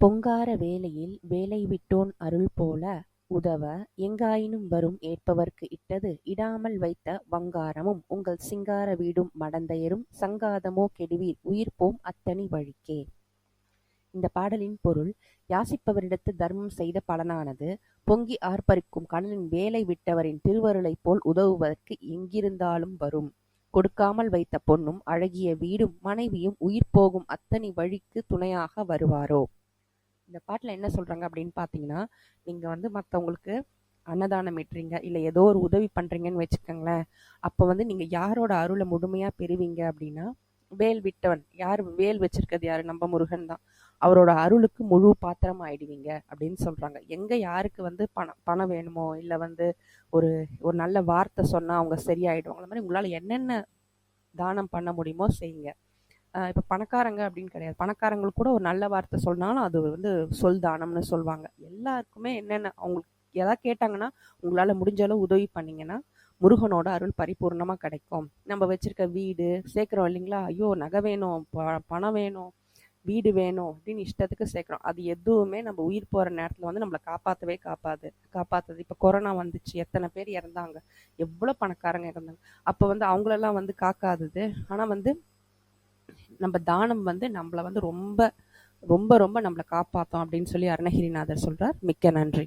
பொங்கார வேலையில் வேலை விட்டோன் அருள் போல உதவ எங்காயினும் வரும் ஏற்பவர்க்கு இட்டது இடாமல் வைத்த வங்காரமும் உங்கள் சிங்கார வீடும் மடந்தையரும் சங்காதமோ கெடுவீர் உயிர்ப்போம் அத்தனி வழிக்கே. இந்த பாடலின் பொருள் யாசிப்பவரிடத்து தர்மம் செய்த பலனானது பொங்கி ஆர்ப்பரிக்கும் கணலின் வேலை விட்டவரின் திருவருளைப் போல் உதவுவதற்கு எங்கிருந்தாலும் வரும். கொடுக்காமல் வைத்த பொன்னும் அழகிய வீடும் மனைவியும் உயிர் போகும் அத்தனி வழிக்கு துணையாக வருவாரோ. இந்த பாட்டில் என்ன சொல்கிறாங்க அப்படின்னு பார்த்தீங்கன்னா, நீங்கள் வந்து மற்றவங்களுக்கு அன்னதானம் இட்டுறீங்க இல்லை ஏதோ ஒரு உதவி பண்ணுறீங்கன்னு வச்சுக்கோங்களேன். அப்போ வந்து நீங்கள் யாரோட அருளை முழுமையாக பெறுவீங்க அப்படின்னா, வேல் விட்டவன் யார் வேல் வச்சிருக்கிறது யார் நம்ம முருகன் தான். அவரோட அருளுக்கு முழு பாத்திரம் ஆயிடுவீங்க அப்படின்னு சொல்கிறாங்க எங்கே யாருக்கு வந்து பணம் பணம் வேணுமோ, இல்லை வந்து ஒரு ஒரு நல்ல வார்த்தை சொன்னால் அவங்க சரியாயிடுவாங்க. அந்த மாதிரி உங்களால் என்னென்ன தானம் பண்ண முடியுமோ செய்யுங்க. இப்போ பணக்காரங்க அப்படின்னு கிடையாது. பணக்காரங்களுக்கு கூட ஒரு நல்ல வார்த்தை சொன்னாலும் அது வந்து சொல் தானம்னு சொல்லுவாங்க எல்லாருக்குமே என்னென்ன அவங்களுக்கு எதாவது கேட்டாங்கன்னா, உங்களால் முடிஞ்ச அளவு உதவி பண்ணீங்கன்னா, முருகனோட அருள் பரிபூர்ணமாக கிடைக்கும். நம்ம வச்சுருக்க வீடு சேர்க்குறோம் இல்லைங்களா? ஐயோ! நகை வேணும், ப பணம் வேணும், வீடு வேணும் அப்படின்னு இஷ்டத்துக்கு சேர்க்குறோம் அது எதுவுமே நம்ம உயிர் போகிற நேரத்தில் வந்து நம்மளை காப்பாற்றவே காப்பாது காப்பாற்றுது இப்போ கொரோனா வந்துச்சு. எத்தனை பேர் இறந்தாங்க. எவ்வளோ பணக்காரங்க இறந்தாங்க. அப்போ வந்து அவங்களெல்லாம் வந்து காக்காதது. ஆனால் வந்து நம்ம தானம் வந்து நம்மளை வந்து ரொம்ப ரொம்ப ரொம்ப நம்மளை காப்பாற்றும் அப்படின்னு சொல்லி அருணகிரிநாதர் சொல்கிறார் மிக்க நன்றி.